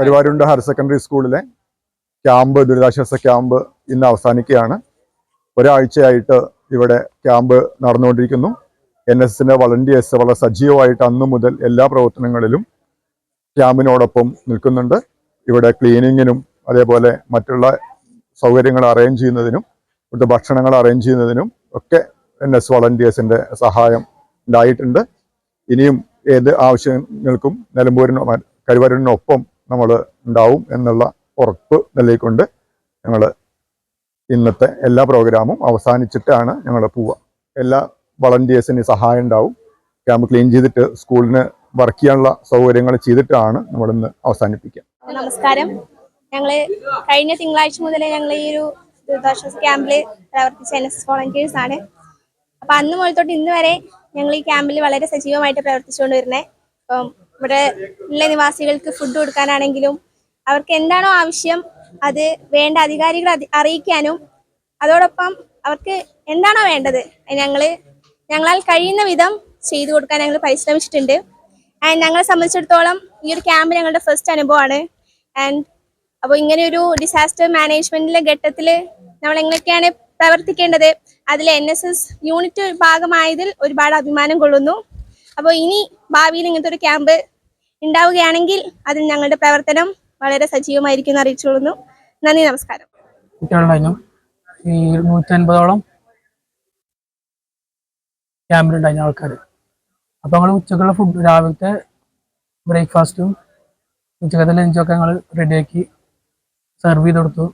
Karuvarund higher secondary സ്കൂളിലെ camp ദുരിതാശ്വാസ camp ഇന്ന് അവസാനിക്കുകയാണ്. ഒരാഴ്ചയായിട്ട് ഇവിടെ ക്യാമ്പ് നടന്നുകൊണ്ടിരിക്കുന്നു. എൻ എസ് എസിന്റെ വളണ്ടിയേഴ്സ് വളരെ സജീവമായിട്ട് അന്നു മുതൽ എല്ലാ പ്രവർത്തനങ്ങളിലും ക്യാമ്പിനോടൊപ്പം നിൽക്കുന്നുണ്ട്. ഇവിടെ ക്ലീനിങ്ങിനും അതേപോലെ മറ്റുള്ള സൗകര്യങ്ങൾ അറേഞ്ച് ചെയ്യുന്നതിനും ഇവിടുത്തെ ഭക്ഷണങ്ങൾ അറേഞ്ച് ചെയ്യുന്നതിനും ഒക്കെ എൻ എസ് വളണ്ടിയേഴ്സിന്റെ സഹായം ഉണ്ടായിട്ടുണ്ട്. ഇനിയും ഏത് ആവശ്യങ്ങൾക്കും നിലമ്പൂരിനോ കരുവരൂരിനൊപ്പം നമ്മൾ ഉണ്ടാവും എന്നുള്ള ഉറപ്പ് നിലയിക്കൊണ്ട് ഞങ്ങൾ ഇന്നത്തെ എല്ലാ പ്രോഗ്രാമും അവസാനിച്ചിട്ടാണ് ഞങ്ങൾ പോവുക. എല്ലാ വളണ്ടിയേഴ്സിന് സഹായം ഉണ്ടാവും. ക്യാമ്പ് ക്ലീൻ ചെയ്തിട്ട് സ്കൂളിന് വർക്ക് ചെയ്യാനുള്ള സൗകര്യങ്ങൾ ചെയ്തിട്ടാണ് നമ്മൾ ഇന്ന് അവസാനിപ്പിക്കുക. നമസ്കാരം. ഞങ്ങൾ കഴിഞ്ഞ തിങ്കളാഴ്ച മുതൽ ഞങ്ങൾ ഈ ഒരു ദുരിതാശ്വാസ ക്യാമ്പിൽ പ്രവർത്തിച്ച എൻ എസ് വോളണ്ടിയേഴ്സ് ആണ്. അപ്പൊ അന്ന് മുതൽ തൊട്ട് ഇന്ന് വരെ ഞങ്ങൾ ഈ ക്യാമ്പിൽ വളരെ സജീവമായിട്ട് പ്രവർത്തിച്ചുകൊണ്ട് വരുന്നത് അപ്പം ഇവിടെ ഉള്ള നിവാസികൾക്ക് ഫുഡ് കൊടുക്കാനാണെങ്കിലും അവർക്ക് എന്താണോ ആവശ്യം അത് വേണ്ട അധികാരികളെ അതി- അറിയിക്കാനും അതോടൊപ്പം അവർക്ക് എന്താണോ വേണ്ടത് ഞങ്ങൾ ഞങ്ങൾ ഞങ്ങളാൽ കഴിയുന്ന വിധം ചെയ്തു കൊടുക്കാൻ ഞങ്ങൾ പരിശ്രമിച്ചിട്ടുണ്ട്. ആൻഡ് ഞങ്ങളെ സംബന്ധിച്ചിടത്തോളം ഈ ഒരു ക്യാമ്പ് ഞങ്ങളുടെ ഫസ്റ്റ് അനുഭവമാണ്. ആൻഡ് അപ്പോൾ ഇങ്ങനെ ഒരു ഡിസാസ്റ്റർ മാനേജ്മെന്റിലെ ഘട്ടത്തിൽ നമ്മൾ എങ്ങനെയൊക്കെയാണ് പ്രവർത്തിക്കേണ്ടത്? അതിൽ എൻ എസ് എസ് യൂണിറ്റ് ഭാഗമായതിൽ ഒരുപാട് അഭിമാനം കൊള്ളുന്നു. അപ്പോൾ ഇനി ഭാവിയിൽ ഇങ്ങനത്തെ ഒരു ക്യാമ്പ് ഉണ്ടാവുകയാണെങ്കിൽ അതിൽ ഞങ്ങളുടെ പ്രവർത്തനം വളരെ സജീവമായിരിക്കും എന്ന് അറിയിച്ചുകൊള്ളുന്നു. നന്ദി നമസ്കാരം. കുട്ടികളുണ്ടായിരുന്നു ഈ ആൾക്കാർ അപ്പോൾ ഞങ്ങൾ ഉച്ചക്കുള്ള ഫുഡ് രാവിലത്തെ ബ്രേക്ക്ഫാസ്റ്റും ഉച്ചക്കത്തെ ലഞ്ചൊക്കെ ഞങ്ങൾ റെഡിയാക്കി സെർവ് ചെയ്ത് കൊടുത്തു.